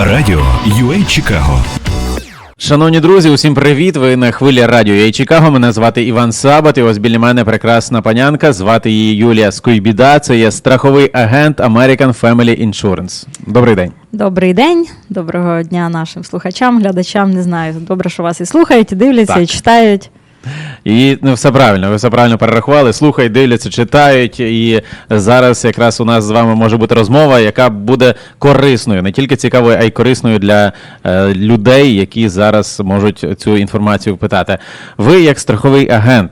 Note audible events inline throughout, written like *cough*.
Радіо UA Чикаго. Шановні друзі, усім привіт! Ви на хвилі радіо «Я Чикаго. Мене звати Іван Сабат. І ось біля мене прекрасна панянка. Звати її Юлія Скуйбіда. Це є страховий агент American Family Insurance. Добрий день. Добрий день, доброго дня нашим слухачам, глядачам. Не знаю. Добре, що вас і слухають, і дивляться, Так. і читають. І ну, все правильно, ви все правильно перерахували. Слухають, дивляться, читають. І зараз якраз у нас з вами може бути розмова, яка буде корисною, не тільки цікавою, а й корисною для е, людей, які зараз можуть цю інформацію питати. Ви, як страховий агент,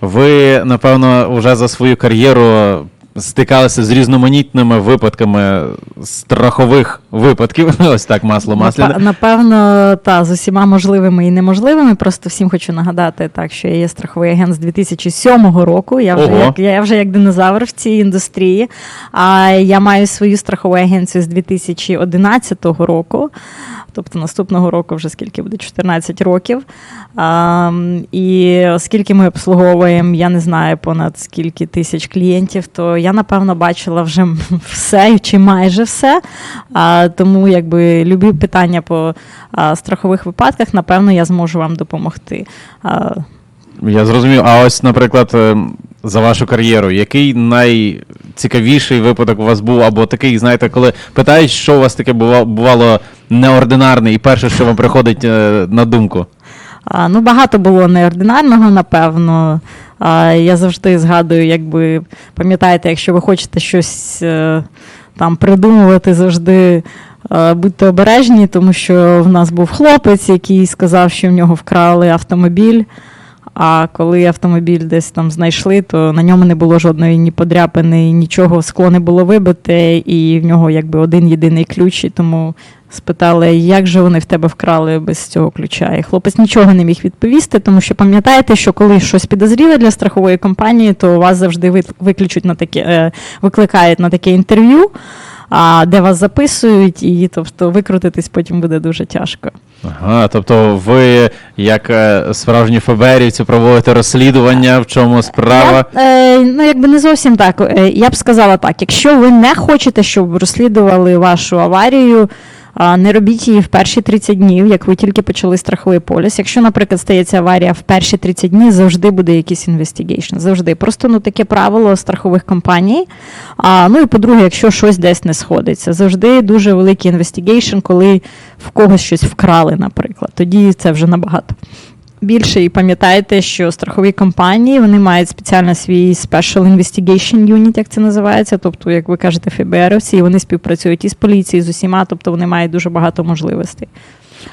ви, напевно, вже за свою кар'єру стикалися з різноманітними випадками страхових випадків. *laughs* Ось так масло масляне. Напевно, та з усіма можливими і неможливими. Просто всім хочу нагадати, так що я є страховий агент з 2007 року. Я вже Ого. як я вже як динозавр в цій індустрії. А я маю свою страхову агенцію з 2011 року. Тобто наступного року вже скільки буде 14 років. А, і оскільки ми обслуговуємо, я не знаю понад скільки тисяч клієнтів, то я напевно бачила вже *laughs* все чи майже все. А, тому якби любі питання по а, страхових випадках, напевно, я зможу вам допомогти. А, Я зрозумів. А ось, наприклад, е, за вашу кар'єру, який найцікавіший випадок у вас був, або такий, знаєте, коли питають, що у вас таке бувало неординарне, і перше, що вам приходить е, на думку? Ну, багато було неординарного, напевно. Я завжди згадую, якби пам'ятаєте, якщо ви хочете щось е, там придумувати, завжди е, будьте обережні, тому що в нас був хлопець, який сказав, що в нього вкрали автомобіль. А коли автомобіль десь там знайшли, то на ньому не було жодної ні подряпини, нічого, скло не було вибите, і в нього якби один єдиний ключ, і тому спитали, як же вони в тебе вкрали без цього ключа. І хлопець нічого не міг відповісти, тому що пам'ятаєте, що коли щось підозріле для страхової компанії, то вас завжди вик- на таке, е, викликають на таке інтерв'ю, де вас записують, і тобто викрутитись потім буде дуже тяжко. Ага, тобто ви, як е, справжні ФБРівці, проводите розслідування, в чому справа. Я, е, ну, якби не зовсім так. Е, Я б сказала так: якщо ви не хочете, щоб розслідували вашу аварію, не робіть її в перші 30 днів, як ви тільки почали страховий поліс. Якщо, наприклад, стається аварія в перші 30 днів, завжди буде якийсь інвестигейшн. Завжди. Просто ну, таке правило страхових компаній. А, ну і по-друге, якщо щось десь не сходиться, завжди дуже великий інвестигейшн, коли в когось щось вкрали, наприклад. Тоді це вже набагато більше і пам'ятайте, що страхові компанії вони мають спеціально свій Special Investigation Unit, як це називається. Тобто, як ви кажете, ФБРовці, і вони співпрацюють із поліцією, з усіма, тобто вони мають дуже багато можливостей.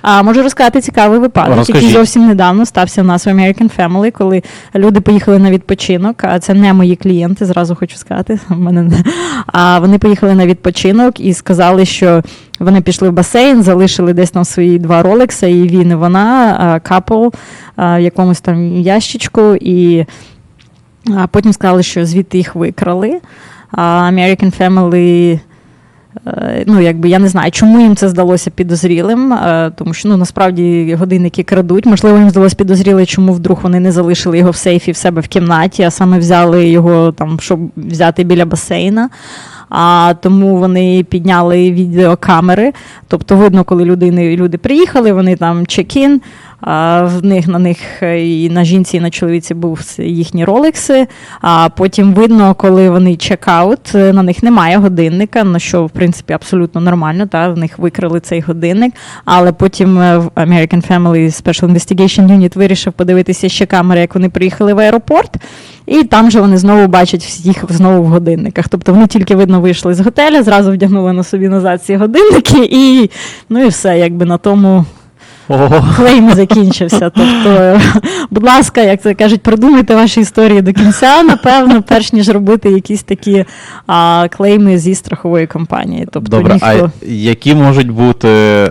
А можу розказати цікавий випадок, Розкажіть. який зовсім недавно стався в нас в American Family, коли люди поїхали на відпочинок. А це не мої клієнти, зразу хочу сказати. *laughs* Мене не. А вони поїхали на відпочинок і сказали, що вони пішли в басейн, залишили десь там свої два ролекса, і він і вона, капл в якомусь там ящичку, і потім сказали, що звідти їх викрали. American Family. Е, Ну, якби я не знаю, чому їм це здалося підозрілим, е, тому що ну насправді годинники крадуть. Можливо, їм здалося підозріле, чому вдруг вони не залишили його в сейфі в себе в кімнаті, а саме взяли його там, щоб взяти біля басейна. А тому вони підняли відеокамери. Тобто, видно, коли людини, люди приїхали, вони там чек-ін. А в них на них е, і на жінці, і на чоловіці був їхні ролекси. А потім видно, коли вони чекаут, е, на них немає годинника, ну що в принципі абсолютно нормально. Та в них викрили цей годинник. Але потім е, в American Family Special Investigation Unit вирішив подивитися ще камери, як вони приїхали в аеропорт. І там же вони знову бачать всіх знову в годинниках. Тобто вони тільки видно вийшли з готеля, зразу вдягнули на собі назад ці годинники, і ну і все, якби на тому. Клейм закінчився. Тобто, будь ласка, як це кажуть, продумайте ваші історії до кінця, напевно, перш ніж робити якісь такі а, клейми зі страхової компанії. Тобто Добре, ніхто... а які можуть бути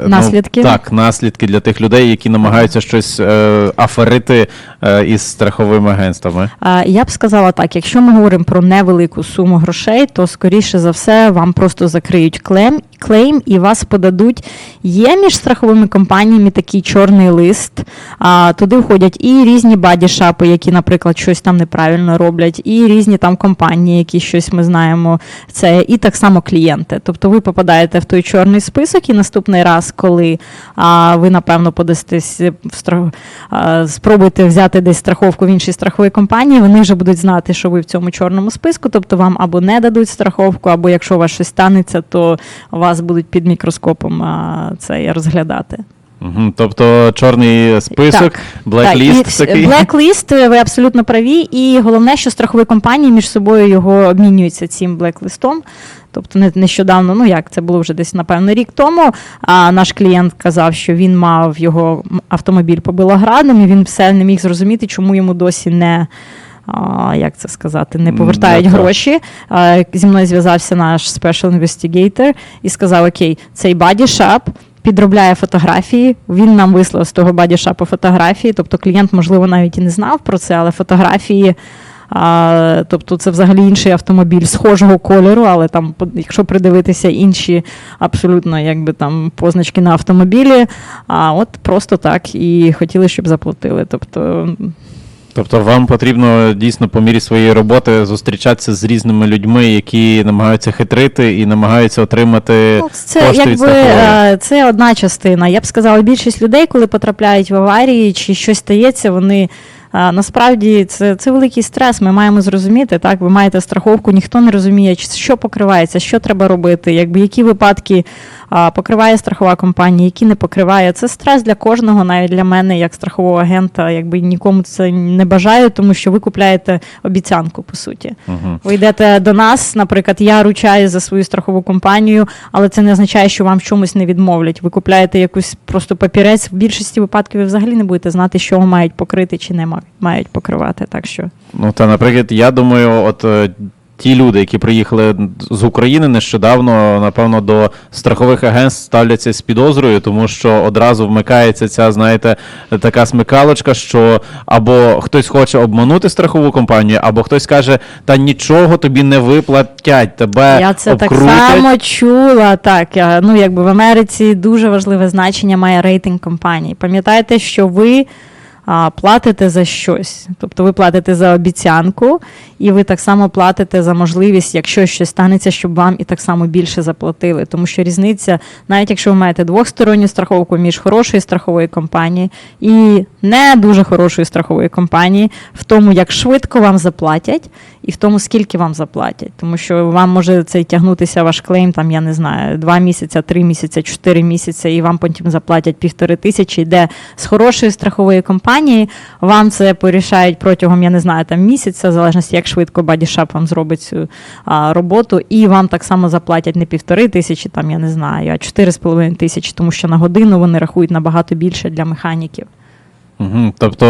Наслідки? Ну, так, наслідки для тих людей, які намагаються щось е, аферити із страховими агентствами? Я б сказала так: якщо ми говоримо про невелику суму грошей, то скоріше за все вам просто закриють клейм, клейм і вас подадуть. Є між страховими компаніями такий чорний лист. Туди входять і різні бадішапи, які, наприклад, щось там неправильно роблять, і різні там компанії, які щось ми знаємо. Це і так само клієнти. Тобто ви попадаєте в той чорний список, і наступний раз, коли ви напевно подастесь в страх... а, взяти десь страховку в іншій страховій компанії, вони вже будуть знати, що ви в цьому чорному списку. Тобто вам або не дадуть страховку, або якщо у вас щось станеться, то вас будуть під мікроскопом це розглядати. Угу. Тобто чорний список, блекліст так, такий. Блекліст, ви абсолютно праві. І головне, що страхові компанії між собою його обмінюються цим блеклистом. Тобто не- нещодавно, ну як це було вже десь напевно рік тому. А наш клієнт казав, що він мав його автомобіль побило градом, і він все не міг зрозуміти, чому йому досі не. А, як це сказати, не повертають так. гроші. Зі мною зв'язався наш special investigator і сказав: Окей, цей бодішап підробляє фотографії. Він нам вислав з того бодішапу фотографії. Тобто клієнт, можливо, навіть і не знав про це, але фотографії. А, тобто це взагалі інший автомобіль схожого кольору, але там, якщо придивитися інші абсолютно якби там позначки на автомобілі, а от просто так і хотіли, щоб заплатили. Тобто Тобто вам потрібно дійсно по мірі своєї роботи зустрічатися з різними людьми, які намагаються хитрити і намагаються отримати Ну, це кошти від якби страхової. е, це одна частина. Я б сказала, більшість людей, коли потрапляють в аварії чи щось стається, вони. е, Насправді це, це великий стрес. Ми маємо зрозуміти. Так, ви маєте страховку, ніхто не розуміє, що покривається, що треба робити, якби які випадки а, покриває страхова компанія, які не покриває. Це стрес для кожного, навіть для мене, як страхового агента. Якби нікому це не бажаю, тому що ви купляєте обіцянку, по суті. Мгм. Ви йдете до нас, наприклад, я ручаюсь за свою страхову компанію, але це не означає, що вам в чомусь не відмовлять. Ви купляєте якусь просто папірець. В більшості випадків ви взагалі не будете знати, що мають покрити чи не ма- мають покривати. Так що Ну та наприклад, я думаю, от е, ті люди, які приїхали з України нещодавно, напевно, до страхових агентств ставляться з підозрою, тому що одразу вмикається ця, знаєте, така смикалочка, що або хтось хоче обманути страхову компанію, або хтось каже, та нічого тобі не виплатять, тебе я це так само чула. Так, ну якби в Америці дуже важливе значення має рейтинг компаній. Пам'ятайте, що ви. А, платите за щось. Тобто ви платите за обіцянку, і ви так само платите за можливість, якщо щось станеться, щоб вам і так само більше заплатили. Тому що різниця, навіть якщо ви маєте двохсторонню страховку між хорошою страховою компанією і не дуже хорошою страховою компанією, в тому, як швидко вам заплатять, і в тому, скільки вам заплатять. Тому що вам може цей тягнутися ваш клейм, там, я не знаю, два місяці, три місяці, чотири місяці, і вам потім заплатять півтори тисячі, де з хорошої страхової компанії вам це порішають протягом, я не знаю, там місяця, в залежності, як швидко бодішап вам зробить цю а, роботу, і вам так само заплатять не півтори тисячі, там, я не знаю, а чотири з половиною тисячі, тому що на годину вони рахують набагато більше для механіків. Угу. Тобто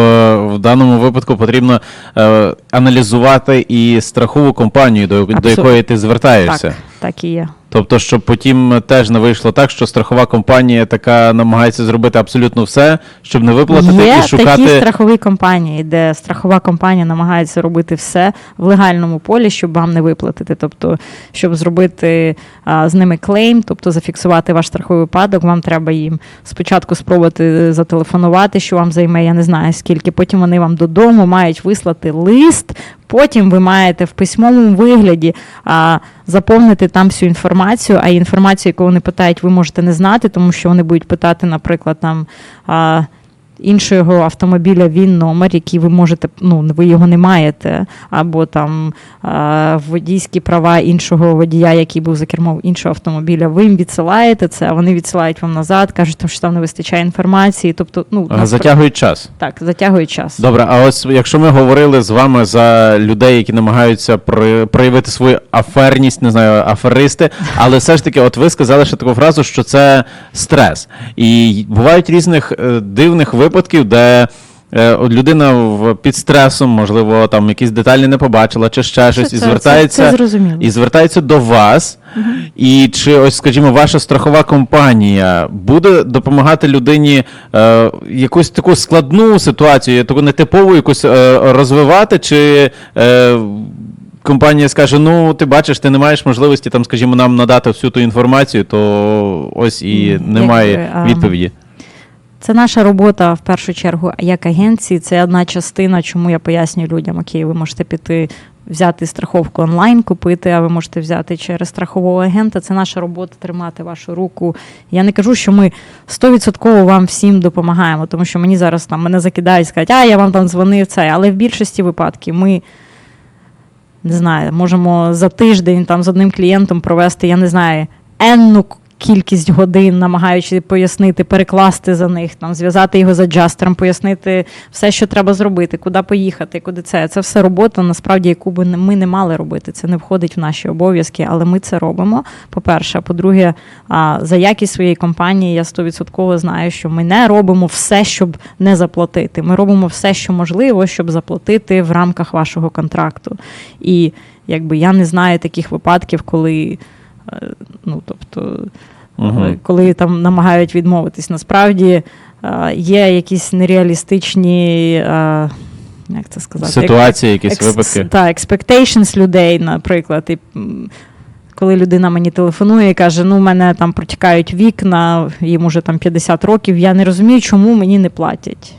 в даному випадку потрібно е, аналізувати і страхову компанію, до, до якої ти звертаєшся. Так, так і є. Тобто, щоб потім теж не вийшло так, що страхова компанія така намагається зробити абсолютно все, щоб не виплатити Є і шукати. такі страхові компанії, де страхова компанія намагається робити все в легальному полі, щоб вам не виплатити. Тобто, щоб зробити а, з ними клейм, тобто зафіксувати ваш страховий випадок, вам треба їм спочатку спробувати зателефонувати, що вам займе, я не знаю скільки. Потім вони вам додому мають вислати лист. Потім ви маєте в письмовому вигляді а, заповнити там всю інформацію, а інформацію, яку вони питають, ви можете не знати, тому що вони будуть питати, наприклад, там. А, іншого автомобіля він номер, який ви можете, ну ви його не маєте, або там водійські права іншого водія, який був за кермом іншого автомобіля. Ви їм відсилаєте це, а вони відсилають вам назад, кажуть, що там не вистачає інформації. Тобто, ну А, Затягують час. так, затягують час. Добре, а ось якщо ми говорили з вами за людей, які намагаються проявити свою аферність, не знаю, аферисти, але все ж таки, от ви сказали ще таку фразу, що це стрес. І бувають різних е, дивних випадків, де е, людина в, під стресом, можливо, там якісь деталі не побачила, чи ще щось, і це- звертається, це- зрозуміло. і звертається до вас. І чи ось, скажімо, ваша страхова компанія буде допомагати людині е, якусь таку складну ситуацію, таку нетипову якусь е, розвивати, чи е, компанія скаже: ну, ти бачиш, ти не маєш можливості там, скажімо, нам надати всю ту інформацію, то ось і М, немає якби, а, відповіді. Це наша робота в першу чергу як агенції. Це одна частина, чому я пояснюю людям, окей, ви можете піти. Взяти страховку онлайн, купити, а ви можете взяти через страхового агента. Це наша робота тримати вашу руку. Я не кажу, що ми 100% вам всім допомагаємо, тому що мені зараз там мене закидають, скажуть, а я вам там дзвонив це. Але в більшості випадків ми не знаю, можемо за тиждень там з одним клієнтом провести, я не знаю, енну кількість годин, намагаючи пояснити, перекласти за них, там зв'язати його з аджастером, пояснити все, що треба зробити, куди поїхати, куди це. Це все робота, насправді, яку би ми не мали робити. Це не входить в наші обов'язки, але ми це робимо. По-перше, а по-друге, за якість своєї компанії я 100% знаю, що ми не робимо все, щоб не заплатити. Ми робимо все, що можливо, щоб заплатити в рамках вашого контракту. І якби я не знаю таких випадків, коли. Ну, тобто, е, коли там намагають відмовитись. Насправді е, є якісь нереалістичні, е, як це сказати, Ситуації, якісь екс- випадки. Та, expectations людей, наприклад. І, коли людина мені телефонує і каже, ну, в мене там протікають вікна, їм уже там 50 років, я не розумію, чому мені не платять.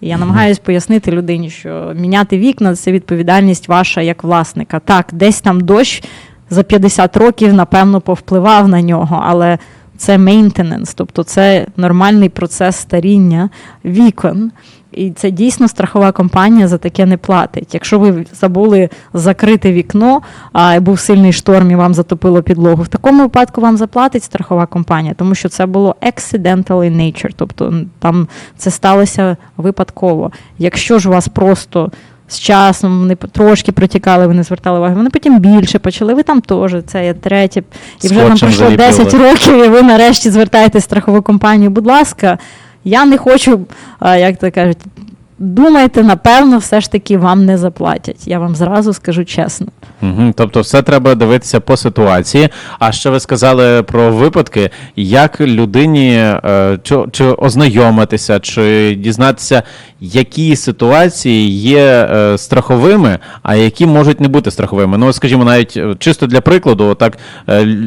І я намагаюся пояснити людині, що міняти вікна це відповідальність ваша як власника. Так, десь там дощ за 50 років, напевно, повпливав на нього, але це мейнтененс, тобто це нормальний процес старіння вікон. І це дійсно страхова компанія за таке не платить. Якщо ви забули закрити вікно, а був сильний шторм і вам затопило підлогу, в такому випадку вам заплатить страхова компанія, тому що це було accidental in nature, тобто там це сталося випадково. Якщо ж вас просто з часом вони трошки протікали, ви не звертали уваги, вони потім більше почали, ви там теж, це є третє. І вже нам пройшло заліпили. 10 років, і ви нарешті звертаєте страхову компанію. Будь ласка, я не хочу, як то кажуть, думайте, напевно, все ж таки вам не заплатять. Я вам зразу скажу чесно. Угу. Тобто, все треба дивитися по ситуації. А ще ви сказали про випадки, як людині е, чи, чи ознайомитися, чи дізнатися, які ситуації є е, страховими, а які можуть не бути страховими. Ну, скажімо, навіть е, чисто для прикладу, так е,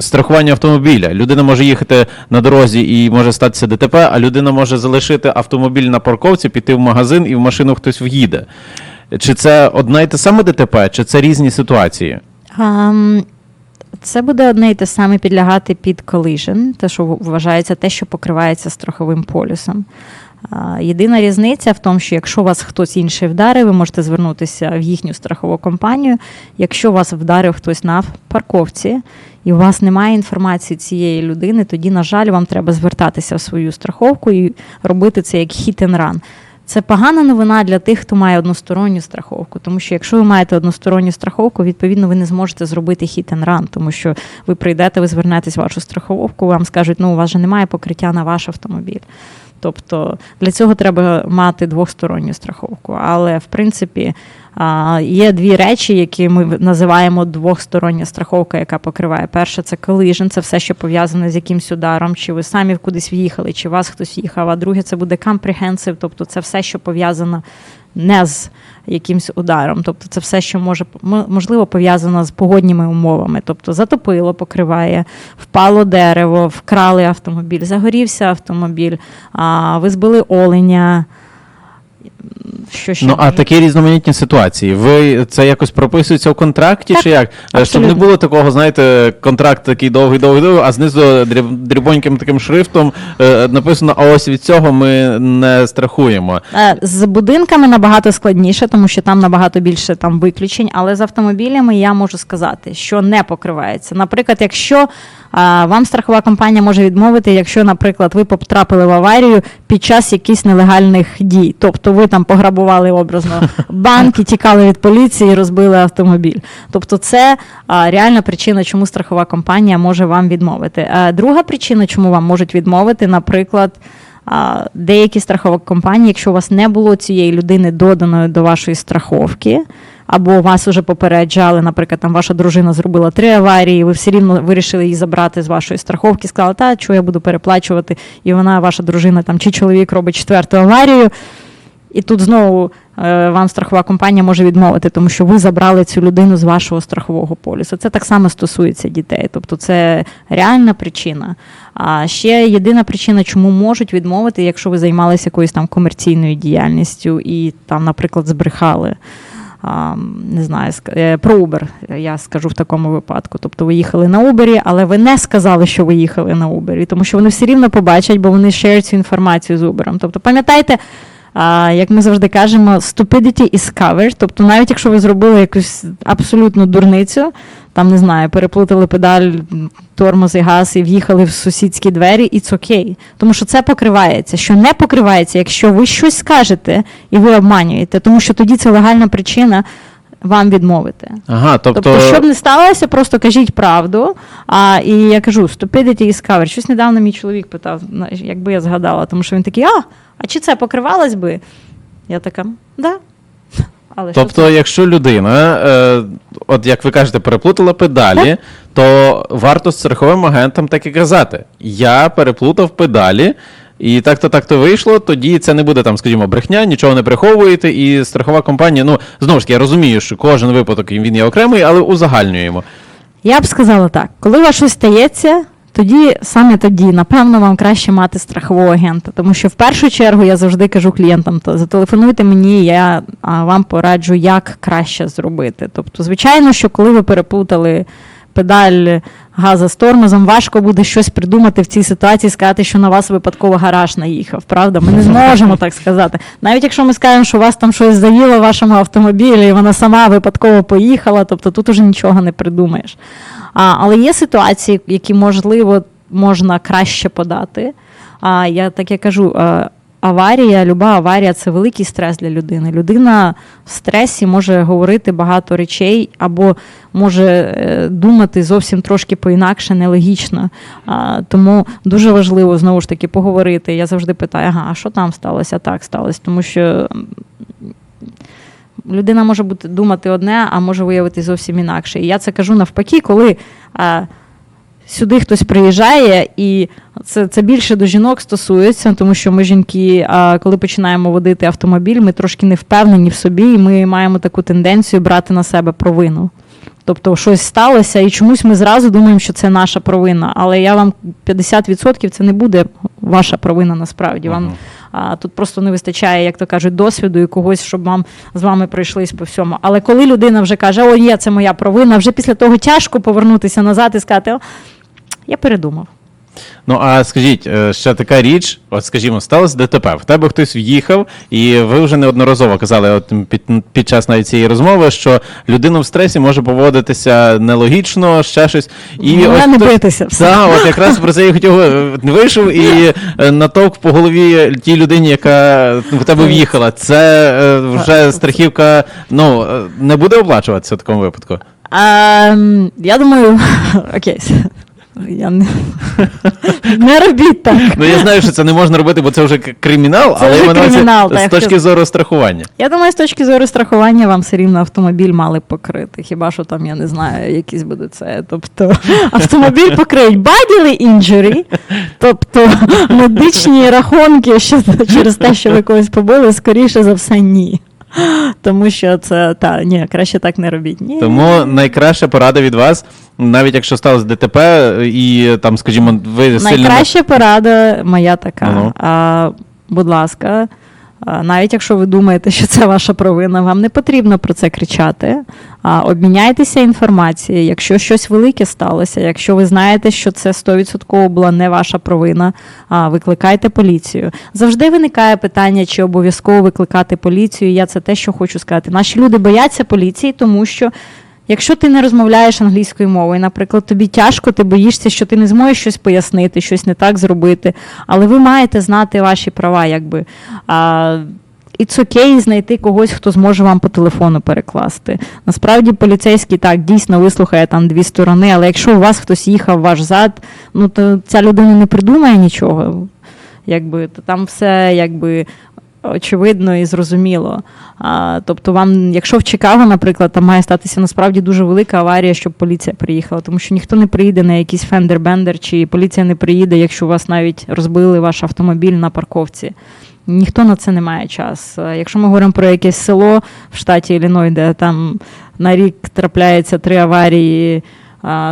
страхування автомобіля. Людина може їхати на дорозі і може статися ДТП, а людина може залишити автомобіль на парковці, піти в магазин і в машину хтось в'їде. Чи це одна і те саме ДТП, чи це різні ситуації? Ам, Це буде одне і те саме підлягати під collision, те, що вважається те, що покривається страховим полюсом. Єдина різниця в тому, що якщо вас хтось інший вдарив, ви можете звернутися в їхню страхову компанію. Якщо вас вдарив хтось на парковці і у вас немає інформації цієї людини, тоді, на жаль, вам треба звертатися в свою страховку і робити це як hit and run. Це погана новина для тих, хто має односторонню страховку. Тому що якщо ви маєте односторонню страховку, відповідно ви не зможете зробити hit and run, тому що ви прийдете, ви звернетесь в вашу страховку, вам скажуть, ну у вас же немає покриття на ваш автомобіль. Тобто для цього треба мати двосторонню страховку. Але в принципі а, є дві речі, які ми називаємо двостороння страховка, яка покриває. Перше це collision, це все, що пов'язане з якимсь ударом, чи ви самі кудись в'їхали, чи вас хтось їхав. А друге це буде comprehensive, тобто це все, що пов'язано не з якимсь ударом. Тобто це все, що може можливо пов'язано з погодніми умовами. Тобто затопило, покриває, впало дерево, вкрали автомобіль, загорівся автомобіль, а, ви збили оленя. Що ще Ну, а може? такі різноманітні ситуації. Ви це якось прописується в контракті, Так, чи як? Е, Щоб не абсолютно. було такого, знаєте, контракт такий довгий, довгий, довгий, а знизу дріб- дрібоньким таким шрифтом е, написано: а ось від цього ми не страхуємо. Е, З будинками набагато складніше, тому що там набагато більше там виключень. Але з автомобілями я можу сказати, що не покривається. Наприклад, якщо а, вам страхова компанія може відмовити, якщо, наприклад, ви потрапили в аварію під час якихось нелегальних дій, тобто ви там пограбували образно банк і тікали від поліції розбили автомобіль. Тобто, це реальна причина, чому страхова компанія може вам відмовити. А, друга причина, чому вам можуть відмовити, наприклад. Деякі страхові компанії, якщо у вас не було цієї людини доданої до вашої страховки, або вас вже попереджали, наприклад, там ваша дружина зробила три аварії, ви все рівно вирішили її забрати з вашої страховки, сказали, та що я буду переплачувати, і вона, ваша дружина там чи чоловік робить четверту аварію. І тут знову е, вам страхова компанія може відмовити, тому що ви забрали цю людину з вашого страхового полісу. Це так само стосується дітей. Тобто це реальна причина. А ще єдина причина, чому можуть відмовити, якщо ви займалися якоюсь там комерційною діяльністю і там, наприклад, збрехали. Не знаю, е, про Uber, я скажу в такому випадку. Тобто ви їхали на Uber, але ви не сказали, що ви їхали на Uber, тому що вони все рівно побачать, бо вони шерять цю інформацію з Uber. Тобто, пам'ятайте, а, як ми завжди кажемо, stupidity is covered. Тобто, навіть якщо ви зробили якусь абсолютну дурницю, там не знаю, переплутали педаль, тормоз і газ і в'їхали в сусідські двері, і окей. Тому що це покривається. Що не покривається, якщо ви щось скажете і ви обманюєте, тому що тоді це легальна причина вам відмовити. Ага, тобто, Тобто, щоб не сталося, просто кажіть правду. А, і я кажу, stupidity is covered. Щось недавно мій чоловік питав, якби я згадала, тому що він такий, а, а чи це покривалось би? Я така, да. *laughs* Але що тобто, якщо людина, е, от як ви кажете, переплутала педалі, то варто з страховим агентом так і казати: я переплутав педалі. І так-то так-то вийшло, тоді це не буде там, скажімо, брехня, нічого не приховуєте, і страхова компанія, ну знову ж таки, я розумію, що кожен випадок він є окремий, але узагальнюємо. Я б сказала так: коли у вас щось стається, тоді саме тоді, напевно, вам краще мати страхового агента. Тому що в першу чергу я завжди кажу клієнтам: то зателефонуйте мені, я вам пораджу, як краще зробити. Тобто, звичайно, що коли ви переплутали педаль газа з тормозом, важко буде щось придумати в цій ситуації, сказати, що на вас випадково гараж наїхав. Правда? Ми не *laughs* зможемо так сказати. Навіть якщо ми скажемо, що у вас там щось заїло в вашому автомобілі, і вона сама випадково поїхала, тобто тут уже нічого не придумаєш. А, але є ситуації, які можливо можна краще подати. А, я так я кажу. Аварія, люба аварія це великий стрес для людини. Людина в стресі може говорити багато речей або може е, думати зовсім трошки по-інакше, нелогічно. А, тому дуже важливо знову ж таки поговорити. Я завжди питаю, ага, а що там сталося? Так сталося. Тому що людина може бути думати одне, а може виявити зовсім інакше. І я це кажу навпаки, коли. А, Сюди хтось приїжджає, і це, це більше до жінок стосується, тому що ми жінки, а коли починаємо водити автомобіль, ми трошки не впевнені в собі, і ми маємо таку тенденцію брати на себе провину. Тобто щось сталося, і чомусь ми зразу думаємо, що це наша провина. Але я вам 50% це не буде ваша провина насправді. Вам а, тут просто не вистачає, як то кажуть, досвіду і когось, щоб вам з вами пройшлись по всьому. Але коли людина вже каже, о, є, це моя провина, вже після того тяжко повернутися назад і сказати, я передумав. Ну а скажіть, е, ще така річ, от скажімо, сталося ДТП. В тебе хтось в'їхав, і ви вже неодноразово казали, от під, під час навіть цієї розмови, що людина в стресі може поводитися нелогічно, ще щось. І ось не хтось- битися. Так, от якраз про це я хотів е, вийшов і е, натовк по голові тій людині, яка в тебе в'їхала. Це вже страхівка ну, не буде оплачуватися в такому випадку. А, я думаю, *laughs* окей. Я не, *laughs* не робіть так. Ну я знаю, що це не можна робити, бо це вже кримінал, Це але вже воно це кримінал, так, з точки зору страхування. Я думаю, з точки зору страхування вам все рівно автомобіль мали покрити. Хіба що там, я не знаю, якісь буде це. Тобто *laughs* автомобіль покриють bodily injury, тобто медичні рахунки що через те, що ви когось побили, скоріше за все, ні. Тому що це та ні, краще так не робіть. Ні. Тому найкраща порада від вас, навіть якщо сталося ДТП, і там, скажімо, ви сильно Найкраща порада моя така. Ну-ну. А, будь ласка, навіть якщо ви думаєте, що це ваша провина, вам не потрібно про це кричати. Обміняйтеся інформацією. Якщо щось велике сталося, якщо ви знаєте, що це 100% була не ваша провина, викликайте поліцію. Завжди виникає питання, чи обов'язково викликати поліцію. Я це те, що хочу сказати. Наші люди бояться поліції, тому що. Якщо ти не розмовляєш англійською мовою, наприклад, тобі тяжко, ти боїшся, що ти не зможеш щось пояснити, щось не так зробити, але ви маєте знати ваші права, якби. А, It's окей знайти когось, хто зможе вам по телефону перекласти. Насправді поліцейський так дійсно вислухає там дві сторони, але якщо у вас хтось їхав ваш зад, ну то ця людина не придумає нічого. якби то там все якби. Очевидно і зрозуміло. А, тобто, вам, якщо в Чикаго, наприклад, там має статися насправді дуже велика аварія, щоб поліція приїхала, тому що ніхто не приїде на якийсь фендер-бендер, чи поліція не приїде, якщо у вас навіть розбили ваш автомобіль на парковці. Ніхто на це не має час. Якщо ми говоримо про якесь село в штаті Ілліной, де там на рік трапляється три аварії,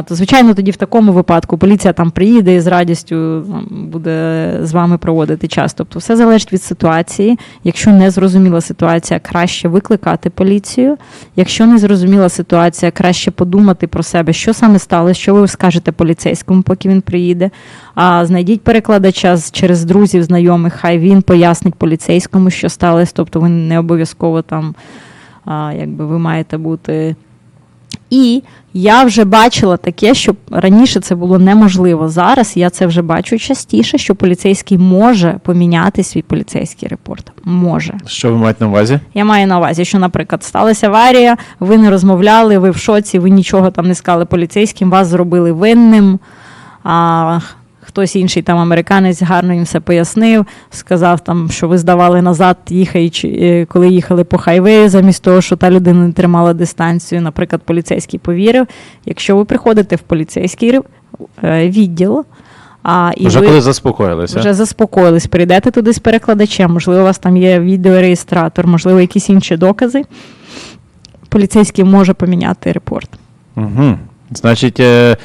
то звичайно тоді в такому випадку поліція там приїде і з радістю буде з вами проводити час. Тобто все залежить від ситуації. Якщо не зрозуміла ситуація, краще викликати поліцію. Якщо не зрозуміла ситуація, краще подумати про себе, що саме сталося, що ви скажете поліцейському, поки він приїде. А знайдіть перекладача через друзів, знайомих, хай він пояснить поліцейському, що сталося. Тобто ви не обов'язково там, якби ви маєте бути. І я вже бачила таке, що раніше це було неможливо. Зараз я це вже бачу частіше, що поліцейський може поміняти свій поліцейський репорт. Може. Що ви маєте на увазі? Я маю на увазі, що, наприклад, сталася аварія, ви не розмовляли, ви в шоці, ви нічого там не сказали поліцейським, вас зробили винним. А хтось інший там американець гарно їм все пояснив, сказав там, що ви здавали назад, їхаючи, е, коли їхали по хайвею, замість того, що та людина не тримала дистанцію. Наприклад, поліцейський повірив. Якщо ви приходите в поліцейський е, відділ, а, і Вже ви коли заспокоїлися. вже заспокоїлись, прийдете туди з перекладачем, можливо, у вас там є відеореєстратор, можливо, якісь інші докази. Поліцейський може поміняти репорт. Угу. Значить, е,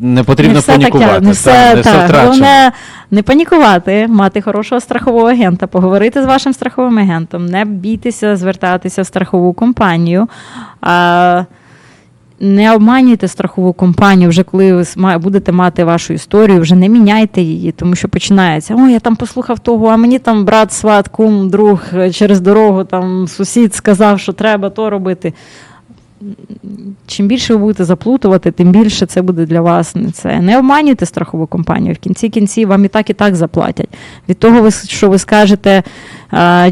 не потрібно не все панікувати. таке, не Та, все, не все так. Головне не панікувати, мати хорошого страхового агента, поговорити з вашим страховим агентом, не бійтеся звертатися в страхову компанію. А, не обманюйте страхову компанію, вже коли ви будете мати вашу історію, вже не міняйте її, тому що починається: о, я там послухав того, а мені там брат, сват, кум, друг е, через дорогу, там сусід сказав, що треба то робити. Чим більше ви будете заплутувати, тим більше це буде для вас не це. Не обманюйте страхову компанію. В кінці кінці вам і так і так заплатять. Від того, що ви скажете,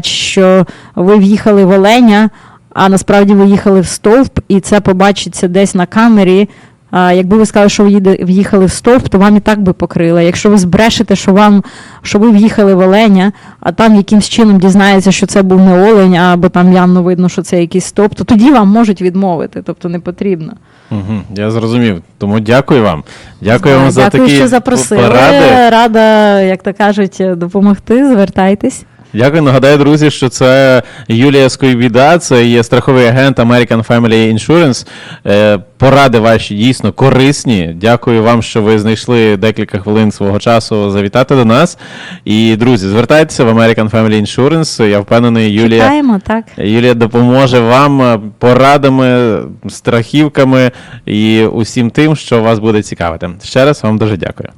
що ви в'їхали в Оленя, а насправді ви їхали в стовп, і це побачиться десь на камері. А, якби ви сказали, що ви в'їхали в стовп, то вам і так би покрили. Якщо ви збрешете, що вам що ви в'їхали в Оленя, а там якимсь чином дізнається, що це був не Олень, або там явно видно, що це якийсь стовп, то тоді вам можуть відмовити, тобто не потрібно. Угу, я зрозумів. Тому дякую вам. Дякую вам за Дякую, такі що запросили. поради. Рада, як то кажуть, допомогти. Звертайтесь. Дякую. Нагадаю, друзі, що це Юлія Скойбіда, це є страховий агент American Family Insurance. Е, Поради ваші дійсно корисні. Дякую вам, що ви знайшли декілька хвилин свого часу завітати до нас. І, друзі, звертайтеся в American Family Insurance. Я впевнений, Юлія. Чекаємо, так. Юлія допоможе вам порадами, страхівками і усім тим, що вас буде цікавити. Ще раз вам дуже дякую.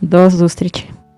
До зустрічі.